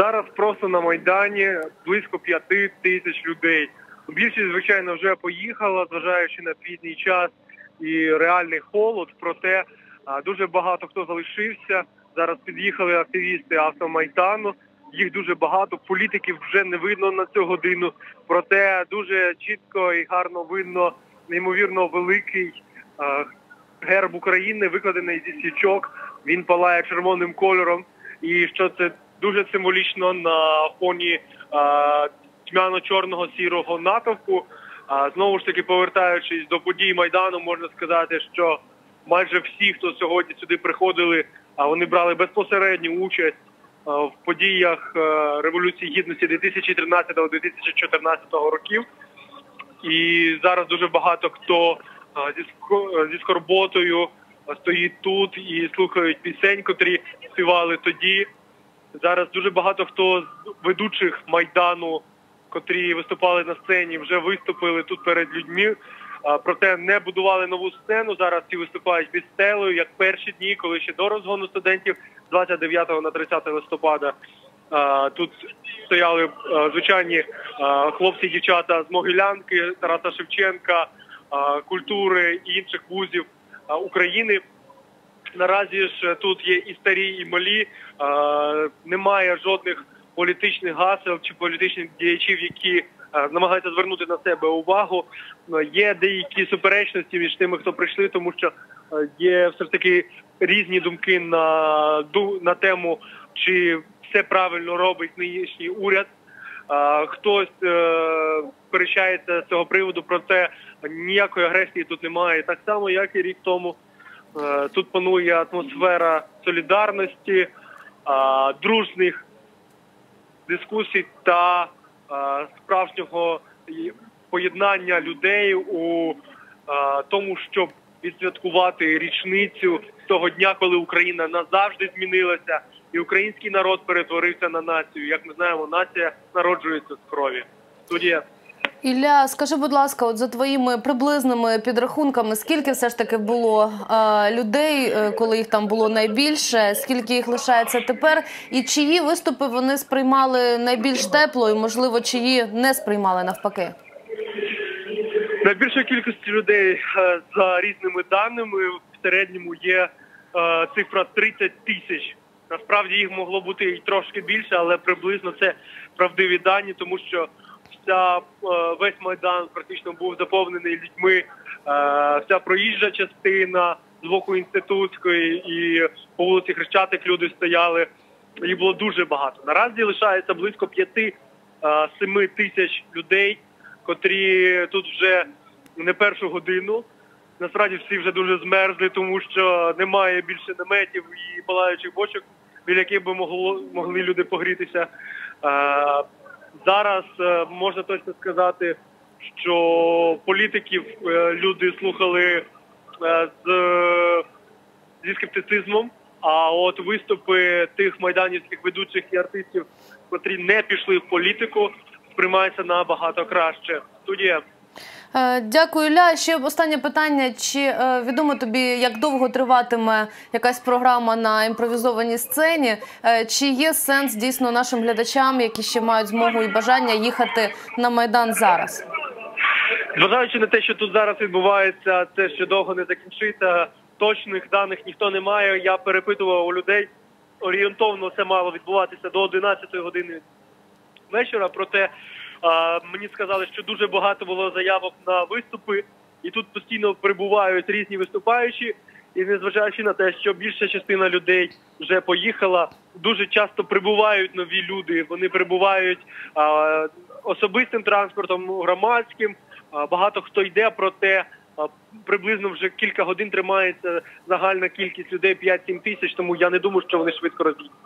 Зараз просто на Майдані близько п'яти тисяч людей. Більшість, звичайно, вже поїхала, зважаючи на пізній час і реальний холод. Проте дуже багато хто залишився. Зараз під'їхали активісти автомайдану. Їх дуже багато. Політиків вже не видно на цю годину. Проте дуже чітко і гарно видно неймовірно великий герб України, викладений зі свічок. Він палає червоним кольором. І що це дуже символічно на фоні тьмяно-чорного сірого натовпу. А знову ж таки, повертаючись до подій майдану, можна сказати, що майже всі, хто сьогодні сюди приходили, а вони брали безпосередню участь в подіях революції гідності 2013-2014 років. І зараз дуже багато хто зі скорботою стоїть тут і слухають пісень, котрі співали тоді. Зараз дуже багато хто з ведучих майдану, котрі виступали на сцені, вже виступили тут перед людьми. Проте не будували нову сцену. Зараз ці виступають під стелею, як перші дні, коли ще до розгону студентів з 29 на 30 листопада. Тут стояли звичайні хлопці, дівчата з Могилянки, Тараса Шевченка, культури і інших вузів України. Наразі ж тут є і старі, і малі. Е, немає жодних політичних гасел чи політичних діячів, які е, намагаються звернути на себе увагу. Е, Є деякі суперечності між тими, хто прийшли, тому що є все ж таки різні думки на на тему, чи все правильно робить нинішній уряд. Хтось сперечається з цього приводу, проте ніякої агресії тут немає. Так само, як і рік тому. Е, Тут панує атмосфера солідарності, а, дружних дискусій та справжнього поєднання людей у тому, щоб відсвяткувати річницю того дня, коли Україна назавжди змінилася, і український народ перетворився на націю. Як ми знаємо, нація народжується з крові. Студія. Ілля, скажи, будь ласка, от за твоїми приблизними підрахунками, скільки все ж таки було е, людей, е, коли їх там було найбільше, скільки їх лишається тепер, і чиї виступи вони сприймали найбільш тепло, і можливо, чиї не сприймали навпаки? Найбільша кількість людей е, за різними даними в середньому є е, цифра 30 тисяч. Насправді їх могло бути і трошки більше, але приблизно це правдиві дані, тому що вся е, весь майдан практично був заповнений людьми. Е, Вся проїжджа частина з боку інститутської і по вулиці Хрещатик люди стояли. Їх було дуже багато. Наразі лишається близько 5-7 тисяч людей, котрі тут вже не першу годину. Насправді всі вже дуже змерзли, тому що немає більше наметів і палаючих бочок, біля яких би могло могли люди погрітися. Зараз е, можна точно сказати, що політиків е, люди слухали е, з, зі скептицизмом. А от виступи тих майданівських ведучих і артистів, котрі не пішли в політику, сприймаються набагато краще. Студія. Е, Дякую, Ілля. Ще останнє питання: чи е, відомо тобі, як довго триватиме якась програма на імпровізованій сцені? Е, Чи є сенс дійсно нашим глядачам, які ще мають змогу і бажання їхати на майдан зараз? Зважаючи на те, що тут зараз відбувається, це ще довго не закінчиться. Точних даних ніхто не має. Я перепитував у людей. Орієнтовно це мало відбуватися до 11 години вечора. Проте мені сказали, що дуже багато було заявок на виступи, і тут постійно прибувають різні виступаючі. І незважаючи на те, що більша частина людей вже поїхала, дуже часто прибувають нові люди. Вони прибувають а, особистим транспортом, громадським. А, Багато хто йде, проте а, приблизно вже кілька годин тримається загальна кількість людей 5-7 тисяч. Тому я не думаю, що вони швидко розійдуться.